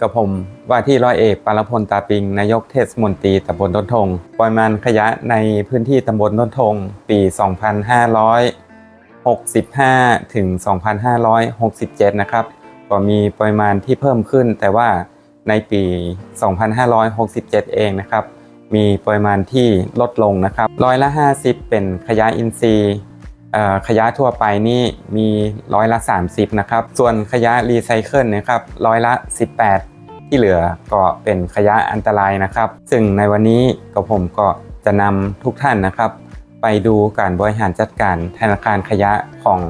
กับผมว่าที่ร้อยเอกปารพลตาปิง นายกเทศมนตรีตำบลต้นทงปริมาณขยะในพื้นที่ตำบลต้นทง ปี 2565 ถึง 2567 นะครับก็มีปริมาณที่เพิ่มขึ้น แต่ว่าในปี 2567 เองนะครับ มีปริมาณที่ลดลงนะครับร้อยละ 50 เป็นขยะอินทรีย์ ขยะทั่วไปนี่มีร้อยละ 30 นะครับ ส่วนขยะรีไซเคิลนะครับร้อยละ 18 ที่เหลือก็เป็นขยะอันตรายนะครับ ซึ่งในวันนี้ก็ผมก็จะนำทุกท่านนะครับ ไปดูการบริหารจัดการธนาคารขยะของ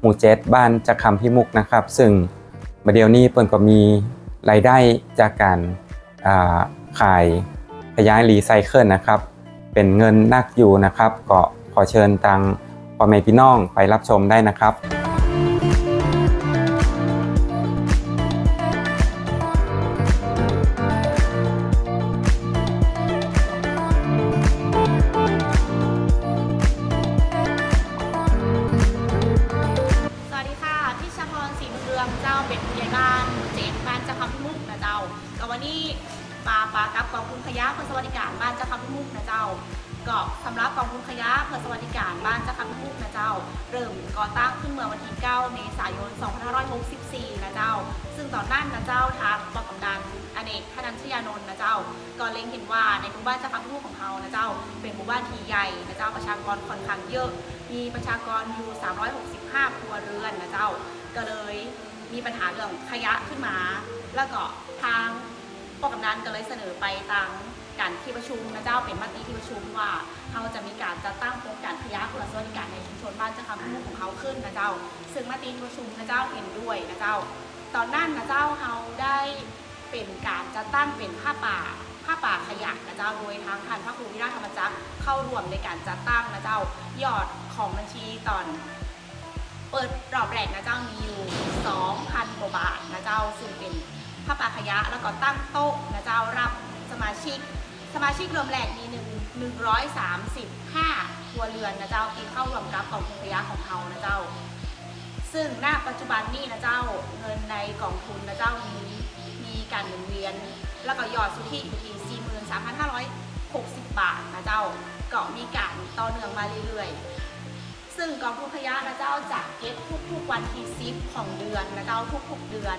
หมู่เจ็ดบ้านจักคำพิมุกนะครับ ซึ่งมาเดียวนี้เปิ่นก็มีรายได้จากการาขายขยะรีไซเคิลนะครับ เป็นเงินนักอยู่นะครับ ก็ขอเชิญตัง พ่อแม่พี่น้องไปรับชมได้นะครับสวัสดีค่ะที่ชพรศรีบุญเรืองเจ้าเป็นผู้ใหญ่บ้านเจ็ดบ้านเจ้าคำพิมุกนะเจ้าก็วันนี้มาปากับกองทุนขยะเพื่อสวัสดิการบ้านเจ้าคำพิมุกนะเจ้า ก็สำหรับกองทุนขยะเพื่อสวัสดิการบ้านเจ้าคำพิมุกนะเจ้า เริ่มก่อตั้งขึ้นเมื่อวันที่ 9 เมษายน 2564 นะเจ้า ซึ่งตอนนั้นนะเจ้าทางปกำนันอเนกธนัญชยานนท์นะเจ้า ก็เล็งเห็นว่าในหมู่บ้านเจ้าคำพิมุกของเขานะเจ้า เป็นหมู่บ้านที่ใหญ่นะเจ้าประชากรค่อนข้างเยอะ มีประชากรอยู่ 365 ครัวเรือนนะเจ้า ก็เลยมีปัญหาเรื่องขยะขึ้นมา แล้วก็ทางปกำนันก็เลยเสนอไปทาง การที่ประชุมนะเจ้าเป็นมติที่ประชุมว่าเขาจะมีการจัดตั้งโครงการขยะเพื่อสวัสดิการในชุมชนบ้านเจ้าคำพิมุกของเขาขึ้นนะเจ้า ซึ่งมติที่ประชุมนะเจ้าเห็นด้วยนะเจ้า ตอนนั้นนะเจ้าเขาได้เป็นการจัดตั้งเป็นผ้าป่าผ้าป่าขยะนะเจ้าโดยทางท่านพระครูวิราชธรรมจักรเข้าร่วมในการจัดตั้งนะเจ้ายอดของบัญชีตอนเปิดรอบแรกนะเจ้ามีอยู่2,000กว่าบาทนะเจ้าซึ่งเป็นผ้าป่าขยะแล้วก็ตั้งโต๊ะนะเจ้ารับสมาชิก สมาชิกรวมแรกมีหนึ่งหนึ่งร้อยสามสิบห้าครัวเรือนนะเจ้าที่เข้ารวมกับกองทุนขยะของเขานะเจ้า ซึ่งณปัจจุบันนี้นะเจ้าเงินในกองทุนนะเจ้ามีมีการหมุนเวียน แล้วก็ยอดสุทธิอยู่ที่43,560บาทนะเจ้าก็มีการต่อเนื่องมาเรื่อยๆ ซึ่งกองทุนขยะนะเจ้าจะเก็บทุกๆวันที่ซิปของเดือนนะเจ้าทุกๆเดือน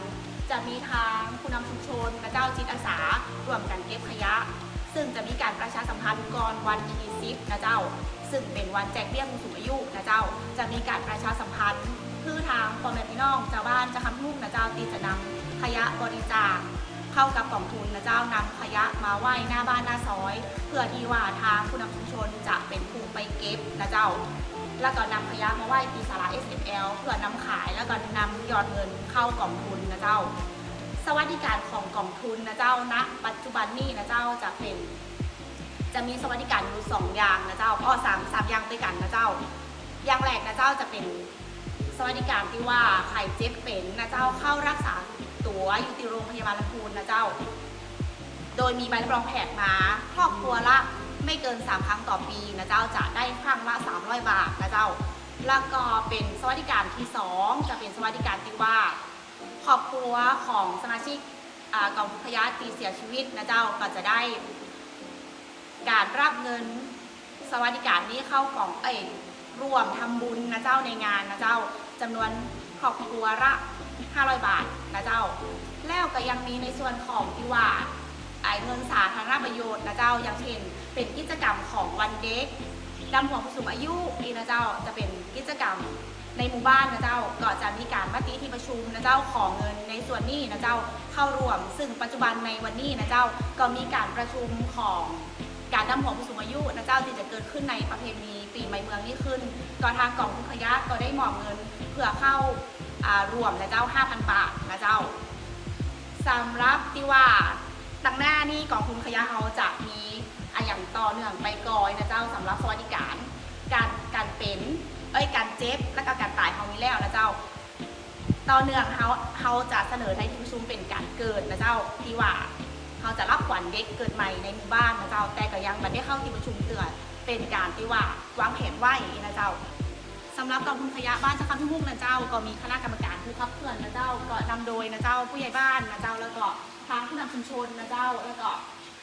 จะมีทางผู้นำชุมชนนะเจ้าจิตอาสารวมกันเก็บขยะ ซึ่งจะมีการประชาสัมพันธ์ก่อนวันที่ซิปนะเจ้า ซึ่งเป็นวันแจกเบี้ยผู้สูงอายุนะเจ้า จะมีการประชาสัมพันธ์คือทางพ่อแม่พี่น้องชาวบ้านจะคำนุ่งนะเจ้าที่จะนำขยะบริจาคเข้ากับกล่องทุนนะเจ้านำขยะมาไหว้หน้าบ้านหน้าซอย เพื่อที่ว่าทางผู้นำชุมชนจะเป็นผู้ไปเก็บนะเจ้า แล้วก็นำขยะมาไหว้ที่สารา SML เพื่อนำขายแล้วก็นำยอดเงินเข้ากล่องทุนนะเจ้า สวัสดิการของกองทุนนะเจ้าณปัจจุบันนี้นะเจ้าจะเป็น จะมีสวัสดิการอยู่สองอย่างนะเจ้าอ้อสามสามอย่างด้วยกันนะเจ้า อย่างแรกนะเจ้าจะเป็นสวัสดิการที่ว่าใครเจ็บเป็นนะเจ้าเข้ารักษาตัวอยู่ที่โรงพยาบาลลำพูนนะเจ้า โดยมีใบรับรองแพทย์มาครอบครัวละไม่เกิน 3 ครั้งต่อปีนะเจ้าจะได้ครั้งละ 300 บาทนะเจ้า แล้วก็เป็นสวัสดิการที่ 2 จะเป็นสวัสดิการที่ว่า ครอบครัวของสมาชิกกองทุนขยะตีเสียชีวิตนะเจ้าก็จะได้ การรับเงินสวัสดิการนี้เข้ากล่องเอ้ยร่วมทำบุญนะเจ้าในงานนะเจ้าจำนวนครอบครัวละ 500 บาทนะเจ้า แล้วก็ยังมีในส่วนของที่ว่าไอเงินสาธารณประโยชน์นะเจ้าอย่างเช่นเป็นกิจกรรมของวันเด็ก ดำหัวผู้สูงอายุนี่นะเจ้าจะเป็นกิจกรรมในหมู่บ้านนะเจ้าก็จะมีการมติที่ประชุมนะเจ้าของเงินในส่วนนี้นะเจ้าเข้าร่วม ซึ่งปัจจุบันในวันนี้นะเจ้าก็มีการประชุมของการดำหัวผู้สูงอายุนะเจ้าที่จะเกิดขึ้นในประเพณีปีใหม่เมืองนี้ขึ้นก็ทางกองทุนขยะก็ได้มอบเงินเพื่อเข้าอ่ารวมนะเจ้า 5,000 บาทนะเจ้าสำหรับที่ว่าตั้งหน้านี่กองทุนขยะเขาจะมี อะอย่างต่อเนื่องไปก่อยนะเจ้าสำหรับสวัสดิการ การการเป็นเอ้ยการเจ็บและก็การตายเขามีแล้วนะเจ้า ต่อเนื่องเขาเขาจะเสนอให้ที่ประชุมเป็นการเกิดนะเจ้าที่ว่าเขาจะรับขวัญเด็กเกิดใหม่ในหมู่บ้านนะเจ้า แต่ก็ยังไม่ได้เข้าที่ประชุมเตือนเป็นการที่ว่าวางแผนไหวนะเจ้าสำหรับกองทุนขยะบ้านเจ้าคำที่มุ่งนะเจ้า ก็มีคณะกรรมการผู้ขับเคลื่อนนะเจ้า ก็นำโดยนะเจ้าผู้ใหญ่บ้านนะเจ้าแล้วก็ทางผู้นำชุมชนนะเจ้าแล้วก็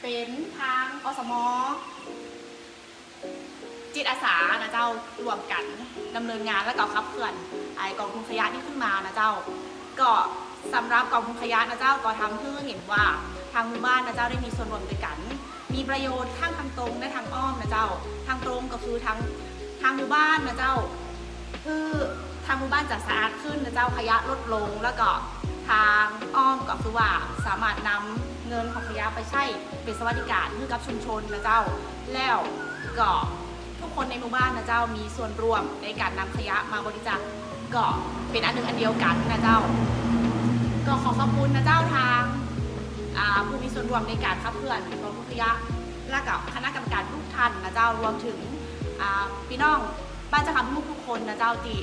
เป็นทางอสมจิตอาสานะเจ้ารวมกันดำเนินงานและก็ขับเคลื่อนไอกองทุนขยะที่ขึ้นมานะเจ้า ก็สำหรับกองทุนขยะนะเจ้าก็ทำเพื่อเห็นว่าทางหมู่บ้านนะเจ้าได้มีส่วนร่วมด้วยกัน มีประโยชน์ทั้งทางตรงและทางอ้อมนะเจ้า ทางตรงก็คือทางทางหมู่บ้านนะเจ้า คือทางหมู่บ้านจะสะอาดขึ้นนะเจ้าขยะลดลงแล้วก็ทางอ้อมก็คือว่าสามารถนำ เงินของขยะไปใช้เป็นสวัสดิการให้กับชุมชนนะเจ้า แล้วก็ทุกคนในหมู่บ้านนะเจ้ามีส่วนร่วมในการนำขยะมาบริจาคก็เป็นอันหนึ่งอันเดียวกันนะเจ้า ก็ขอขอบคุณนะเจ้าทางผู้มีส่วนร่วมในการขับเคลื่อนกองทุนขยะและกับคณะกรรมการทุกท่านนะเจ้ารวมถึงพี่น้องบ้านจะคำทุกทุกคนนะเจ้าที่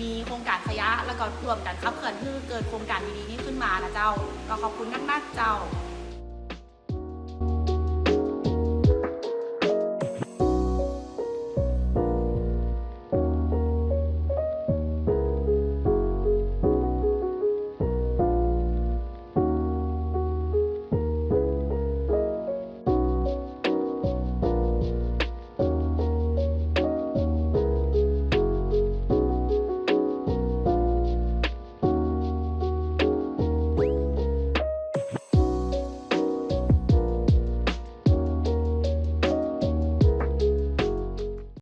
มีโครงการขยะแล้วก็รวมกันขับเคลื่อนเพื่อเกิดโครงการดีๆนี้ขึ้นมานะเจ้าก็ขอบคุณนักๆเจ้า